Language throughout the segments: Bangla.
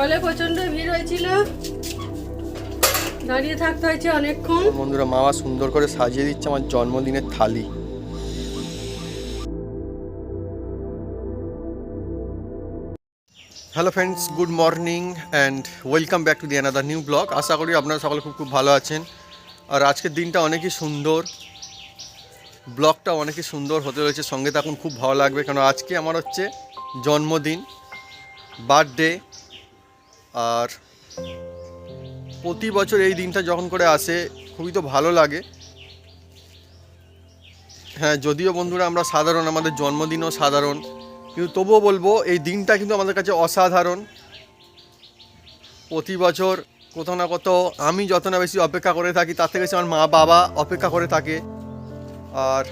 হলে প্রচণ্ড ভিড় হয়েছিল। দাঁড়িয়ে থাকতে হয়েছে অনেকক্ষণ। বন্ধুরা, মামা সুন্দর করে সাজিয়ে দিচ্ছে আমার জন্মদিনের থালি। Hello friends good morning and welcome back to the another new blog আশা করি আপনারা সকলে খুব খুব ভালো আছেন। আর আজকের দিনটা অনেকই সুন্দর। ব্লগটা অনেকই সুন্দর হতে রয়েছে, সঙ্গে থাকুন, খুব ভালো লাগবে। কারণ আজকে আমার হচ্ছে জন্মদিন বার্থডে আর প্রতি বছর এই দিনটা যখন করে আসে, খুবই তো ভালো লাগে। হ্যাঁ যদিও বন্ধুরা আমরা সাধারণ, আমাদের জন্মদিনও সাধারণ, কিন্তু তবুও বলব এই দিনটা কিন্তু আমাদের কাছে অসাধারণ। প্রতি বছর কোথাও না কোথাও আমি যত না বেশি অপেক্ষা করে থাকি, তার থেকে আমার মা বাবা অপেক্ষা করে থাকে। আর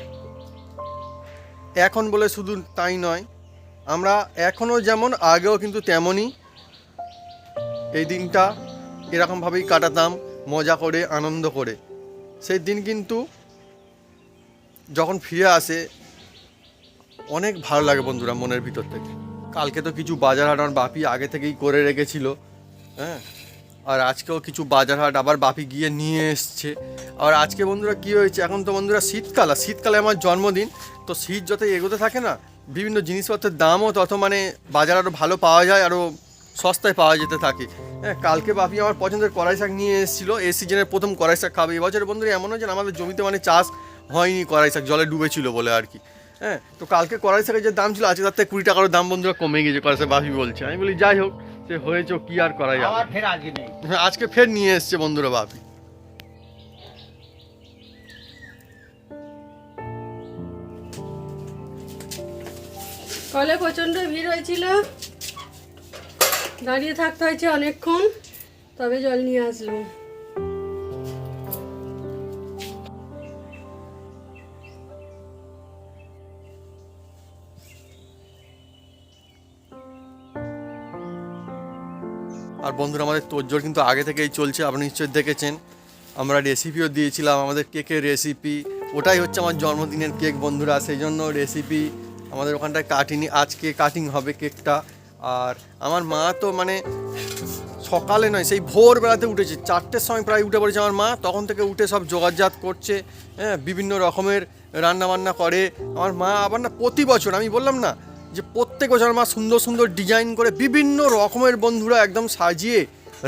এখন বলে শুধু তাই নয়, আমরা এখনও যেমন আগেও কিন্তু তেমনই এই দিনটা এরকমভাবেই কাটাতাম, মজা করে, আনন্দ করে। সেই দিন কিন্তু যখন ফিরে আসে, অনেক ভালো লাগে বন্ধুরা মনের ভিতর থেকে। কালকে তো কিছু বাজার হাট আমার বাপি আগে থেকেই করে রেখেছিল হ্যাঁ? আর আজকেও কিছু বাজার হাট আবার বাপি গিয়ে নিয়ে এসছে। আর আজকে বন্ধুরা কি হয়েছে, এখন তো বন্ধুরা শীতকাল, আর শীতকালে আমার জন্মদিন, তো শীত যত এগোতে থাকে না, বিভিন্ন জিনিসপত্রের দামও তত মানে বাজার আরও ভালো পাওয়া যায়, আরও সস্তায় পাওয়া যেতে থাকে। হ্যাঁ কালকে বাপি আমার পছন্দের কড়াই শাক নিয়ে এসেছিল। এই সিজনের প্রথম কড়াই শাক খাবে। এবছর বন্ধুরা এমন হয়েছে আমাদের জমিতে মানে চাষ হয়নি কড়াই শাক জলে ডুবেছিল বলে আর কি। হ্যাঁ তো কালকে কড়াই শাকের যে দাম ছিল আজকে তার থেকে কুড়ি টাকার দাম বন্ধুরা কমে গেছে কড়াই শাক বাপি বলছে। আমি বলি যাই হোক সে হয়েছে কি আর করা যাবে? হ্যাঁ, আজকে ফের নিয়ে এসছে বন্ধুরা বাপি। কলে প্রচণ্ড ভিড় হয়েছিল। দাঁড়িয়ে থাকতে হয়েছে অনেকক্ষণ, তবে জল নিয়ে আসলো। আর বন্ধুরা, আমাদের তোরজোর কিন্তু আগে থেকেই চলছে, আপনি নিশ্চয়ই দেখেছেন। আমরা রেসিপিও দিয়েছিলাম, আমাদের কেকের রেসিপি ওটাই হচ্ছে আমার জন্মদিনের কেক বন্ধুরা। সেই জন্য রেসিপি আমাদের ওখানটায় কাটিনি। আজকে কাটিং হবে কেকটা আর আমার মা তো মানে সকালে নয়, সেই ভোরবেলাতে উঠেছে। চারটের সময় প্রায় উঠে পড়েছে আমার মা। তখন থেকে উঠে সব জোগাড়জাত করছে হ্যাঁ বিভিন্ন রকমের রান্না বান্না করে। আমার মা আবার না প্রতি বছর, আমি বললাম না, যে প্রত্যেক বছর আমার মা সুন্দর সুন্দর ডিজাইন করে বিভিন্ন রকমের বন্ধুরা একদম সাজিয়ে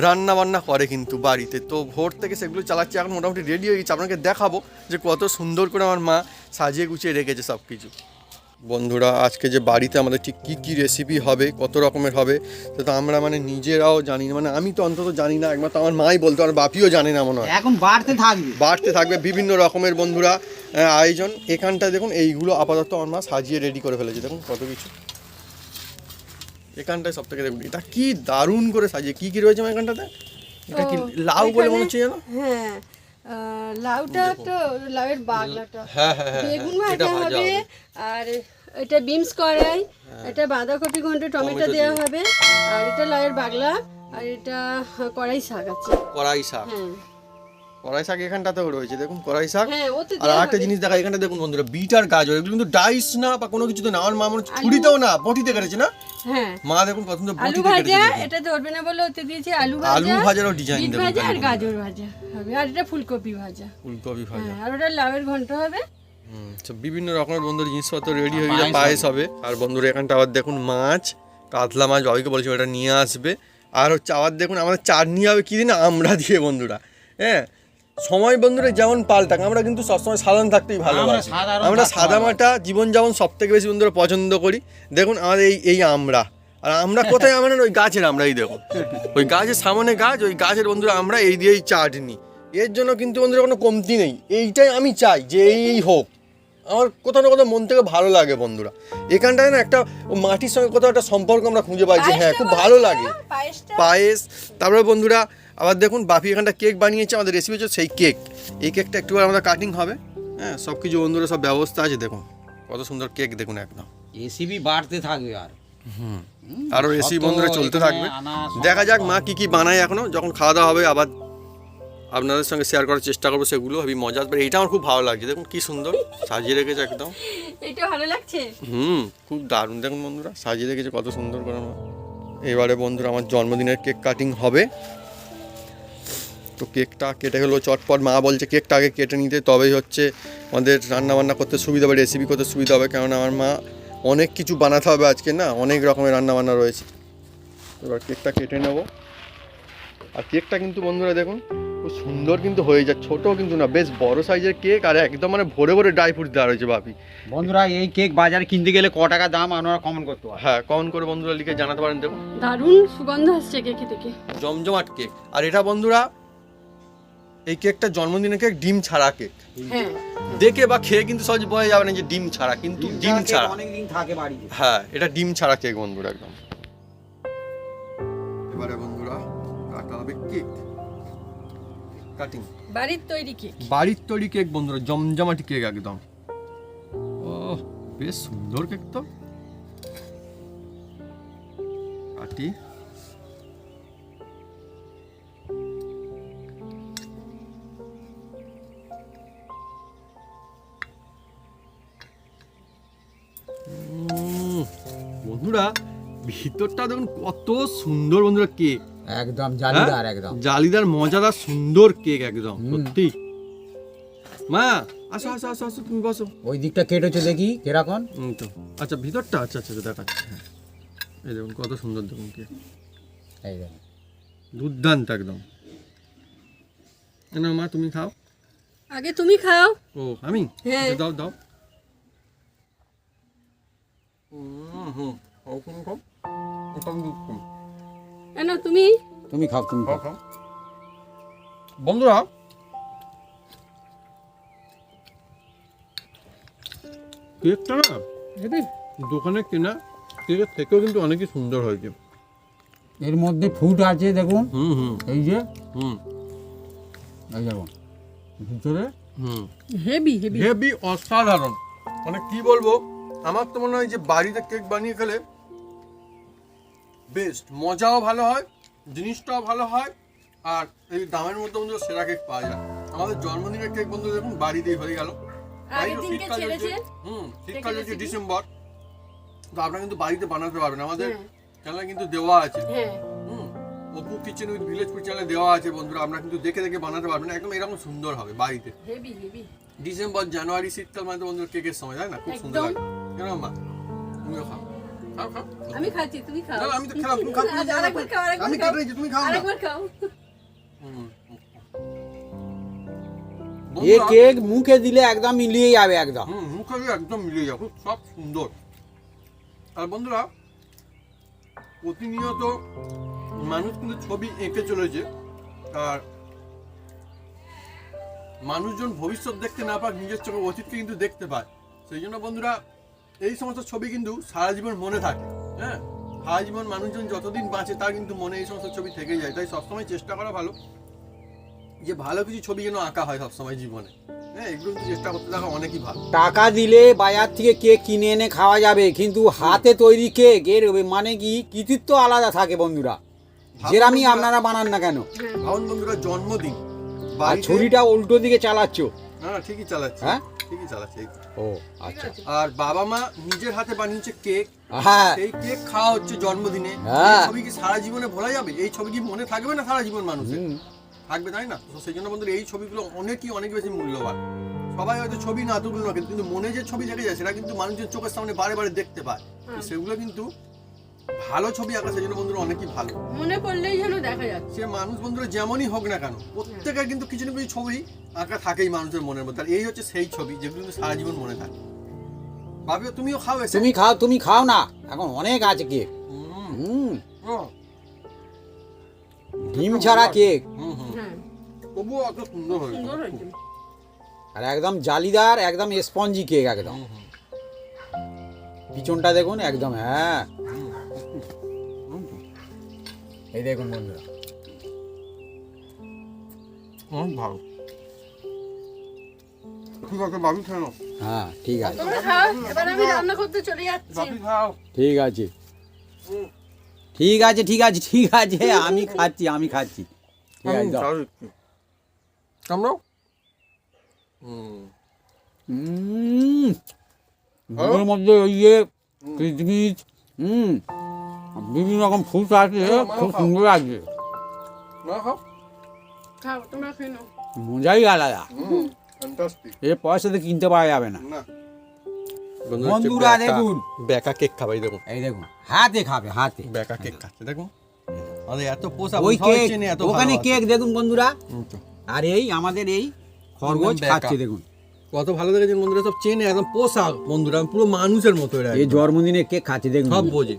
রান্না বান্না করে কিন্তু বাড়িতে। তো ভোর থেকে সেগুলো চালাচ্ছে, এখন মোটামুটি রেডি হয়ে গেছে। আপনাকে দেখাবো যে কত সুন্দর করে আমার মা সাজিয়ে গুছিয়ে রেখেছে সব কিছু বন্ধুরা আজকে যে বাড়িতে আমাদের ঠিক কী কী রেসিপি হবে কত রকমের হবে সেটা আমরা মানে নিজেরাও জানি না। মানে আমি তো অন্তত জানি না একমাত্র আমার মাই বলতো আমার বাপিও জানে না মনে হয়। এখন বাড়তে থাকবে। বাড়তে থাকবে বিভিন্ন রকমের বন্ধুরা আয়োজন। এখানটায় দেখুন এইগুলো আপাতত আমার মা সাজিয়ে রেডি করে ফেলেছে। দেখুন কত কিছু। এখানটায় সব থেকে দেখুন এটা কি দারুণ করে সাজিয়ে কি কি রয়েছে আমার এখানটাতে? এটা কি লাউ বলে মনে হচ্ছে যেন? হ্যাঁ লাউটা তো লাউয়ের বাগলাটা। হ্যাঁ হ্যাঁ হ্যাঁ বেগুন ভাজা হবে আর এটা বিমস কড়াই এটা বাঁধাকপি ঘন্ট টমেটো টমেটো দেওয়া হবে আর এটা লাউয়ের বাগলা আর এটা কড়াই শাক আছে। কড়াই শাক। হ্যাঁ। কড়াই শাক এখানটাতেও রয়েছে দেখুন কড়াই শাক। হ্যাঁ আর আরেকটা জিনিস দেখা এখানটা দেখুন বন্ধুরা বিট আর গাজর এগুলো কিন্তু ডাইস না বা কোনো কিছু তো না আমার মা মনে ছুরিতেও না বটিতে কেটেছে না? হ্যাঁ। মা দেখুন কত সুন্দর আলু ভাজা এটা ধরবে না বলে ওতে দিয়েছে আলু ভাজা আলু ভাজারও ডিজাইন বিট দেখুন ভাজা আর গাজর ভাজা হবে আর এটা ফুলকপি ভাজা। ফুলকপি ভাজা। হ্যাঁ আর ওটা লাউয়ের ঘন্ট হবে। হুম, বিভিন্ন রকমের বন্ধুর জিনিসপত্র রেডি হয়ে গেলে পায়েস হবে। আর বন্ধুরা এখানটা আবার দেখুন মাছ কাতলা মাছ বাবিকে বলেছি ওটা নিয়ে আসবে। আর হচ্ছে আবার দেখুন আমাদের চাটনি হবে কি দিন? আমরা দিয়ে বন্ধুরা হ্যাঁ? সময় বন্ধুরা যেমন পাল্টাক আমরা কিন্তু সবসময় সাধারণ থাকতেই ভালোবাসি। সাধারণ আমরা সাদামাটা জীবনযাপন সব থেকে বেশি বন্ধুরা পছন্দ করি। দেখুন আমাদের এই এই আমরা। আর আমরা কোথায় আমরা ওই গাছের আমরা এই দেখুন ওই গাছের সামনে গাছ ওই গাছের বন্ধুরা আমরা এই দিয়েই চাটনি। এর জন্য কিন্তু বন্ধুরা কোনো কমতি নেই। এইটাই আমি চাই যে এই হোক। আমার কোথাও না কোথাও মন থেকে ভালো লাগে বন্ধুরা। এখানটায় না একটা মাটির সঙ্গে কোথাও একটা সম্পর্ক আমরা খুঁজে পাই যে হ্যাঁ খুব ভালো লাগে। পায়েস তারপরে বন্ধুরা আবার দেখুন বাপি এখানটা কেক বানিয়েছে আমাদের রেসিপি হচ্ছে সেই কেক এই কেকটা একটু আমাদের কাটিং হবে। হ্যাঁ সব কিছু বন্ধুরা সব ব্যবস্থা আছে দেখুন। কত সুন্দর কেক দেখুন একদম। এসিবি বাড়তে থাকবে আর। হুম আরও রেসিপি বন্ধুরা চলতে থাকবে। দেখা যাক মা কি কি বানায় এখনও যখন খাওয়া দাওয়া হবে আবার আপনাদের সঙ্গে শেয়ার করার চেষ্টা করব সেগুলো হেবি মজা আসবে এইটা আমার খুব ভালো লাগছে। দেখুন কি সুন্দর সাজিয়ে রেখেছে একদম। এটা ভালো লাগছে? হুম খুব দারুণ। দেখুন বন্ধুরা সাজিয়ে রেখেছে কত সুন্দর করে আমার। এবারে বন্ধুরা আমার জন্মদিনের কেক কাটিং হবে। তো কেকটা কেটে গেলো চটপট। মা বলছে কেকটা আগে কেটে নিতে। তবেই হচ্ছে আমাদের রান্নাবান্না করতে সুবিধা হবে রেসিপি করতে সুবিধা হবে। কেননা আমার মা অনেক কিছু বানাতে হবে আজকে না? অনেক রকমের রান্নাবান্না রয়েছে। এবার কেকটা কেটে নেব। আর কেকটা কিন্তু বন্ধুরা দেখুন খুব সুন্দর কিন্তু হয়ে যায়। ছোটো কিন্তু না বেশ বড় সাইজের কেক আর একদম মানে ভরে ভরে ড্রাই ফ্রুট দেওয়া রয়েছে বাপি। বন্ধুরা এই কেক বাজারে কিনতে গেলে ক টাকা দাম আপনারা কমন করতে পারেন। হ্যাঁ কমন করে বন্ধুরা লিখে জানাতে পারেন দেখুন। দারুণ সুগন্ধ আসছে কেকে থেকে। জমজমাট কেক। আর এটা বন্ধুরা এই কেকটা জন্মদিনের কেক ডিম ছাড়া কেক। হ্যাঁ। দেখে বা খেয়ে কিন্তু সহজে বোঝা যাবে না যে ডিম ছাড়া কিন্তু ডিম ছাড়া হ্যাঁ এটা ডিম ছাড়া কেক বন্ধুরা একদম। এবারে বন্ধুরা কাটা হবে কেক। কাটিং বাড়ির তৈরি কেক। বাড়ির তৈরি কেক বন্ধুরা জমজমাটি কেক একদম। ও বেশ সুন্দর কেক তো। কাটি। বন্ধুরা ভিতরটা দেখুন কত সুন্দর বন্ধুরা কেক একদম জালিদার একদম। জালিদার মজাদার সুন্দর কেক একদম। সত্যি। মা আসো আসো আসো আসো তুমি বসো। ওই দিকটা কেটেছে দেখি কীরকম? হুম তো। আচ্ছা ভিতরটা আচ্ছা আচ্ছা আচ্ছা, দেখাচ্ছি হ্যাঁ। এই দেখুন কত সুন্দর দেখুন কেক এই দেখুন। দুর্দান্ত একদম। না মা তুমি খাও। আগে তুমি খাও। ও আমি? হ্যাঁ। আচ্ছা, দাও দাও। হুম হুম কেন তুমি? তুমি খাও তুমি খাও। বন্ধুরা কেকটা না দোকানে কেনা কেকের থেকেও কিন্তু অনেকই সুন্দর হয়েছে। এর মধ্যে ফুড আছে দেখুন। হুম হুম। এই যে হুম। এই দেখুন ভিতরে। হুম। হেভি হেভি হেভি অসাধারণ। মানে কি বলব আমার তো মনে হয় যে বাড়িতে কেক বানিয়ে খেলে বেস্ট। মজাও ভালো হয় জিনিসটাও ভালো হয় আর এই দামের মধ্যে বন্ধু সেরা কেক পাওয়া যায়। আমাদের জন্মদিনের কেক বন্ধু দেখুন বাড়িতেই হয়ে গেল। শীতকাল চলছে। হুম শীতকাল recipe? ডিসেম্বর। তো আপনারা কিন্তু বাড়িতে বানাতে পারবেন। আমাদের। চ্যানেলে কিন্তু দেওয়া আছে। হ্যাঁ। হুম Apu kitchen with village food চ্যানেলে দেওয়া আছে বন্ধুরা। আপনারা কিন্তু দেখে দেখে বানাতে পারবেন একদম এরকম সুন্দর হবে বাড়িতে। ডিসেম্বর জানুয়ারি শীতকাল মানে বন্ধুরা কেকের সময় তাই না? খুব সুন্দর। লাগে। কেন মা তুমিও খাও। খাও খাও। আমি খাচ্ছি তুমি খাও। আমি তো খেলাম। তুমি খাও। আরেকবার খাও আমি কেটে তুমি খাও আরেকবার খাও। এ কেক মুখে দিলে একদম মিলিয়ে যাবে একদম। মুখে দিয়ে একদম মিলিয়ে যাবে। সব সুন্দর। আর বন্ধুরা প্রতিনিয়ত মানুষ কিন্তু ছবি এঁকে চলেছে। আর মানুষজন ভবিষ্যৎ দেখতে না পাক নিজের চোখে অতীতকে কিন্তু দেখতে পায়। সেই জন্য বন্ধুরা এই সমস্ত ছবি কিন্তু সারা জীবন মনে থাকে হ্যাঁ? সারা জীবন মানুষজন যতদিন বাঁচে তার কিন্তু মনে এই সমস্ত ছবি থেকে যায়। তাই সবসময় চেষ্টা করা ভালো যে ভালো কিছু ছবি যেন আঁকা হয় সবসময় জীবনে। হ্যাঁ এগুলো চেষ্টা করতে থাকা অনেকই ভালো। টাকা দিলে বাজার থেকে কেক কিনে এনে খাওয়া যাবে কিন্তু হাতে তৈরি কেক এর মানে কি? কৃতিত্ব আলাদা থাকে বন্ধুরা। যেরামই আপনারা বানান না কেন। হ্যাঁ ভাবুন বন্ধুরা জন্মদিন আর ছুরিটা উল্টো দিকে চালাচ্ছ। না, ঠিকই চালাচ্ছে। হ্যাঁ? ঠিকই চালাচ্ছে। ও আচ্ছা। আর বাবা মা নিজের হাতে বানিয়েছে কেক। হ্যাঁ। সেই কেক খাওয়া হচ্ছে জন্মদিনে। হ্যাঁ। ছবি কি সারা জীবনে ভোলা যাবে? এই ছবি কি মনে থাকবে না সারা জীবন মানুষের? থাকবে তাই না? তো সেই জন্য বন্ধুরা এই ছবিগুলো অনেকই অনেক বেশি মূল্যবান। সবাই হয়তো ছবি না তুললো না কিন্তু মনে যে ছবি দেখে যায় সেটা কিন্তু মানুষের চোখের সামনে বারে বারে দেখতে পায়। সেগুলো কিন্তু ভালো ছবি আঁকা সেই জন্য বন্ধুরা অনেকই ভালো। মনে পড়লেই যেন দেখা যাচ্ছে। সে মানুষ বন্ধুরা যেমনই হোক না কেন প্রত্যেকের কিন্তু কিছু না কিছু ছবি আঁকা থাকেই মানুষের মনের মধ্যে আর এই হচ্ছে সেই ছবি যেগুলো কিন্তু সারা জীবন মনে থাকে। ভাবিও তুমিও খাও এসে। তুমি খাও তুমি খাও না। এখন অনেক আছে কেক। হুম, হুম। হুম, ডিম ছাড়া কেক। হুম, হুম। হ্যাঁ। তবুও অত সুন্দর হয়েছে। আর একদম জালিদার একদম স্পঞ্জি কেক একদম। হুম, হুম, পিছনটা দেখুন একদম হ্যাঁ। এই দেখুন বন্ধুরা। অনেক ভালো। ঠিক আছে বাবি খেয়ে হ্যাঁ ঠিক আছে। ঠিক আছে। ঠিক আছে ঠিক আছে ঠিক আছে আমি খাচ্ছি আমি খাচ্ছি। ঠিক আছে। হুম মধ্যে ওই যে কিচমিচ হুম। বিভিন্ন রকম ফুল আছে খুব সুন্দর নাও মজাই আলাদা এ পয়সাতে কিনতে পাওয়া যাবে না বন্ধুরা দেখুন। বেকা কেক খাবাই দেখুন এই দেখুন হাতে খাবে হাতে বেকা কেক খাচ্ছে দেখুন আমাদের এত পোষা ওই কেক ওখানে কেক দেখুন বন্ধুরা আর এই আমাদের এই খরগোশ খাচ্ছে দেখুন কত ভালো দেখেছেন বন্ধুরা সব চেনে একদম পোশাক বন্ধুরা পুরো মানুষের মতো এরা এই জন্মদিনে কেক খাচ্ছে দেখুন সব বোঝে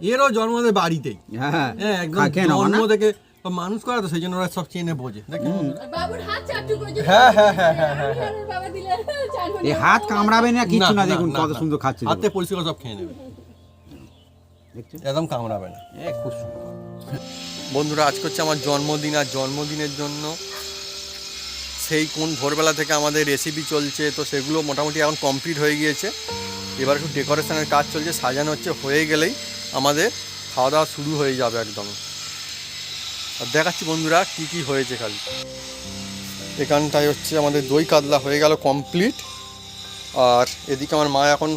এরও জন্ম আমাদের বাড়িতেই। হ্যাঁ হ্যাঁ একদম জন্ম না? থেকে মানুষ করা তো সেই জন্য ওরা সব চেনে বোঝে। হ্যাঁ হ্যাঁ হ্যাঁ এই হাত কামড়াবে না কিছু না দেখুন কত সুন্দর খাচ্ছে হাতে। পরিষ্কার সব খেয়ে নেবে। একদম কামড়াবে না। এ, খুব সুন্দর। বন্ধুরা আজকে হচ্ছে আমার জন্মদিন আর জন্মদিনের জন্য সেই কোন ভোরবেলা থেকে আমাদের রেসিপি চলছে তো সেগুলো মোটামুটি এখন কমপ্লিট হয়ে গিয়েছে। এবার একটু ডেকোরেশনের কাজ চলছে সাজানো হচ্ছে হয়ে গেলেই আমাদের খাওয়া দাওয়া শুরু হয়ে যাবে একদম। আর দেখাচ্ছি বন্ধুরা কি কি হয়েছে খালি। এখানটায় হচ্ছে আমাদের দই কাতলা হয়ে গেল কমপ্লিট আর এদিকে আমার মা এখন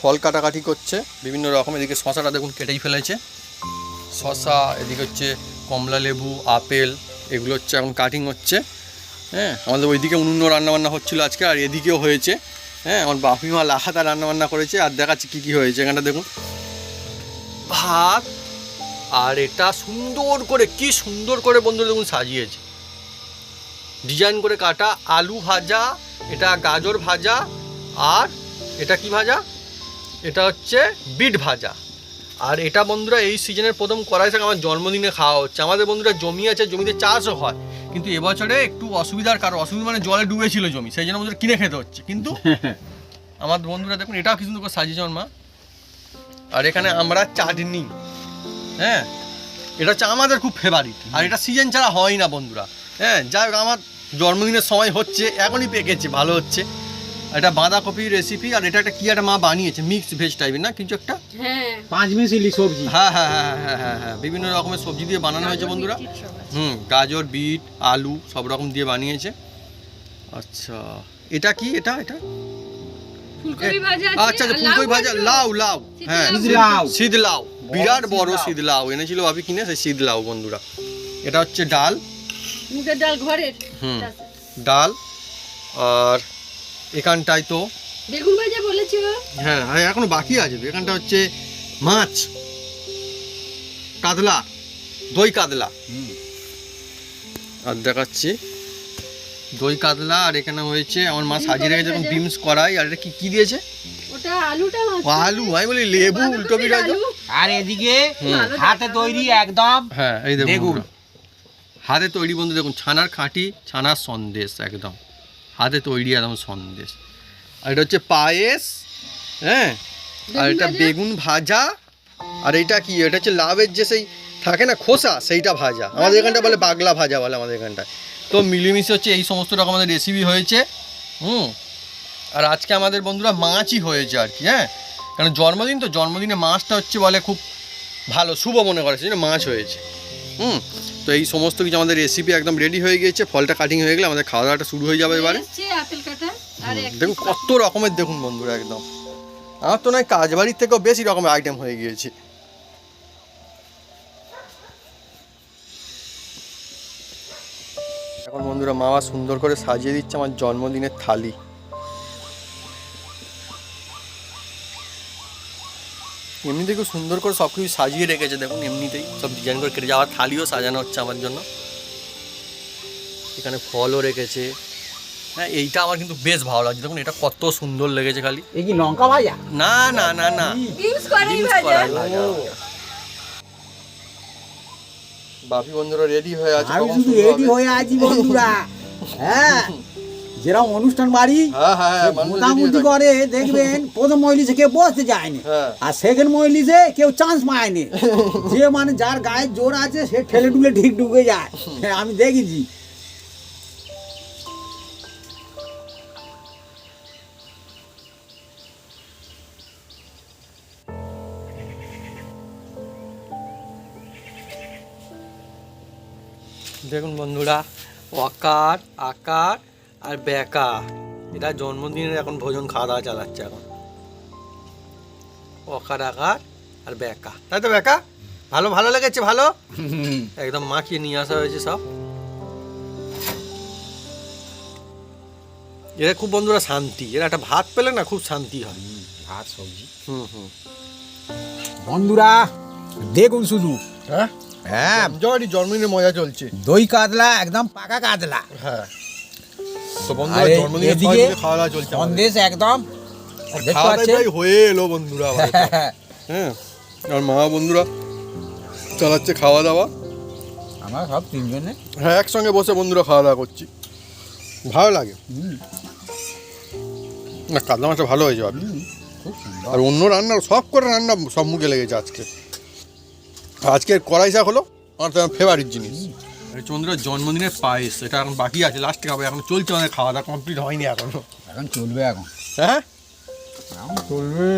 ফল কাটাকাটি করছে, বিভিন্ন রকম। এদিকে শশাটা দেখুন কেটেই ফেলেছে। শশা, এদিকে হচ্ছে কমলা লেবু, আপেল, এগুলো হচ্ছে এখন কাটিং হচ্ছে। হ্যাঁ আমাদের ওইদিকে উনুন্ন রান্নাবান্না হচ্ছিল আজকে, আর এদিকেও হয়েছে। হ্যাঁ আমার বাপিমা লাহাতা রান্নাবান্না করেছে। আর দেখাচ্ছি কী কী হয়েছে, এখানটা দেখুন। ভাত আর এটা সুন্দর করে কি সুন্দর করে বন্ধুরা দেখুন সাজিয়েছে। ডিজাইন করে কাটা আলু ভাজা এটা গাজর ভাজা আর এটা কি ভাজা? এটা হচ্ছে বিট ভাজা। আর এটা বন্ধুরা এই সিজনের প্রথম কড়াই শাক আমার জন্মদিনে খাওয়া হচ্ছে। আমাদের বন্ধুরা জমি আছে জমিতে চাষও হয়। কিন্তু এবছরে একটু অসুবিধার কারণ অসুবিধা মানে জলে ডুবেছিল জমি সেই জন্য বন্ধুরা কিনে খেতে হচ্ছে। কিন্তু আমার বন্ধুরা দেখুন এটাও কি সুন্দর করে সাজিয়েছে আমার মা। আর এখানে আমরা চাটনি। হ্যাঁ? এটা হচ্ছে আমাদের খুব ফেভারিট আর এটা সিজন ছাড়া হয় না বন্ধুরা। হ্যাঁ যাই হোক আমার জন্মদিনের সময় হচ্ছে এখনই পেকেছে ভালো হচ্ছে। এটা বাঁধাকপির রেসিপি আর এটা একটা কি একটা মা বানিয়েছে মিক্স ভেজ টাইপের না? কিছু একটা? হ্যাঁ। পাঁচ মিশিলি সবজি। হ্যাঁ হ্যাঁ হ্যাঁ হ্যাঁ হ্যাঁ হ্যাঁ বিভিন্ন রকমের সবজি দিয়ে বানানো হয়েছে বন্ধুরা। হুম গাজর বিট আলু সব রকম দিয়ে বানিয়েছে। আচ্ছা এটা কি? এটা এটা? আচ্ছা আচ্ছা আর ফুলকপি লাউ ভাজা। লাউ লাউ হ্যাঁ। শীত লাউ। বিরাট বড়। শীত লাউ এনেছিল ভাবি কিনে সেই শীত লাউ বন্ধুরা। এটা হচ্ছে ডাল। মুগের ডাল ঘরের। হুম। ডাল আর এখানটায় তো বেগুন ভাজা বলেছি? হ্যাঁ আর এখনও বাকি আছে এখানটা হচ্ছে মাছ। কাতলা দই কাতলা। আর দেখাচ্ছি। দই কাতলা আর এখানে হয়েছে আমার মা সাজিয়ে রেখেছে এখন বিমস করাই আর এটা কি কি দিয়েছে? ওটা আলুটা আলু আমি বলি লেবু উল্টো পিঠা আলু। আর এদিকে হাতে তৈরি একদম হ্যাঁ এই দেখুন বেগুন। হাতে তৈরি বন্ধু দেখুন ছানার খাঁটি ছানার সন্দেশ একদম। হাতে তৈরি একদম সন্দেশ। আর এটা হচ্ছে পায়েস হ্যাঁ? আর এটা ভাজা? বেগুন ভাজা। আর এটা কি? এটা হচ্ছে লাভের যে সেই থাকে না খোসা সেইটা ভাজা। আমাদের এখানটা বলে বাগলা ভাজা বলে আমাদের এখানটায়। তো মিলিমিশে হচ্ছে এই সমস্ত রকম আমাদের রেসিপি হয়েছে। হুম? আর আজকে আমাদের বন্ধুরা মাছই হয়েছে আর কি হ্যাঁ? কারণ জন্মদিন তো জন্মদিনে মাছটা হচ্ছে বলে খুব ভালো শুভ মনে করে সেই মাছ হয়েছে। হুম? তো এই সমস্ত কিছু আমাদের রেসিপি একদম রেডি হয়ে গিয়েছে ফলটা কাটিং হয়ে গেলে আমাদের খাওয়া দাওয়াটা শুরু হয়ে যাবে এবারে। দেখুন কত রকমের দেখুন বন্ধুরা একদম। আমার তো নয় কাজ বাড়ির থেকেও বেশি রকমের আইটেম হয়ে গিয়েছে এখন বন্ধুরা মামা সুন্দর করে সাজিয়ে দিচ্ছে আমার জন্মদিনের থালি। এমনিতে খুব সুন্দর করে সব কিছু সাজিয়ে রেখেছে দেখুন এমনিতেই। সব ডিজাইন করে কেটে যাওয়ার থালিও সাজানো হচ্ছে আমার জন্য। এখানে ফলও রেখেছে। হ্যাঁ এইটা আমার কিন্তু বেশ ভালো লাগছে। দেখুন এটা কত সুন্দর লেগেছে খালি। এই কি লঙ্কা ভাজা? না না না না। করাই ভাজা। বাপি বন্ধুরা রেডি হয়ে আছে আমি শুধু রেডি হয়ে আছি বন্ধুরা। হ্যাঁ যেরকম অনুষ্ঠান বাড়ি হ্যাঁ হ্যাঁ হ্যাঁ, মোটামুটি করে দেখবেন প্রথম মহিলিসে কেউ বসতে যায়নি। আর সেকেন্ড মহিলিসে কেউ চান্স পায়নি। যে মানে যার গায়ে জোর আছে সে ঠেলে টুলে ঠিক ঢুকে যায়। হ্যাঁ, আমি দেখেছি। দেখুন বন্ধুরা অকার আকার আর বেকা এটা জন্মদিনের এখন ভোজন খাওয়া দাওয়া চালাচ্ছে এখন। অকার আকার আর বেকা তাই তো বেকা ভালো ভালো লেগেছে ভালো? একদম মাখিয়ে নিয়ে আসা হয়েছে সব। এরা খুব বন্ধুরা শান্তি। এরা একটা ভাত পেলে না খুব শান্তি হয়। ভাত সবজি। হুম হুম। বন্ধুরা দেখুন শুধু। হ্যাঁ? হ্যাঁ। জরি জন্মদিনের মজা চলছে। দই কাতলা একদম পাকা কাতলা। হ্যাঁ। তো বন্ধুরা জন্মদিনের এদিকে খাওয়া দাওয়া চলছে। সন্দেশ একদম। খাওয়া দাওয়া হয়ে এলো বন্ধুরা। হ্যাঁ। আর মা বন্ধুরা চালাচ্ছে খাওয়া দাওয়া আমরা সব তিনজনে। হ্যাঁ একসঙ্গে বসে বন্ধুরা খাওয়া দাওয়া করছি। ভালো লাগে। হুম, না কাতলা মাছটা ভালো হয়েছে সুন্দর। আর অন্য রান্না সব করে রান্না সব মুখে লেগেছে আজকে। আজকের কড়াই শাক হলো আমার ফেভারিট জিনিস। চন্দ্রের জন্মদিনের পায়েস এটা এখন বাকি আছে লাস্টে খাবে এখন চলছে আমাদের খাওয়া দাওয়া কমপ্লিট হয়নি এখনও। এখন চলবে এখন। হ্যাঁ? এখন চলবে।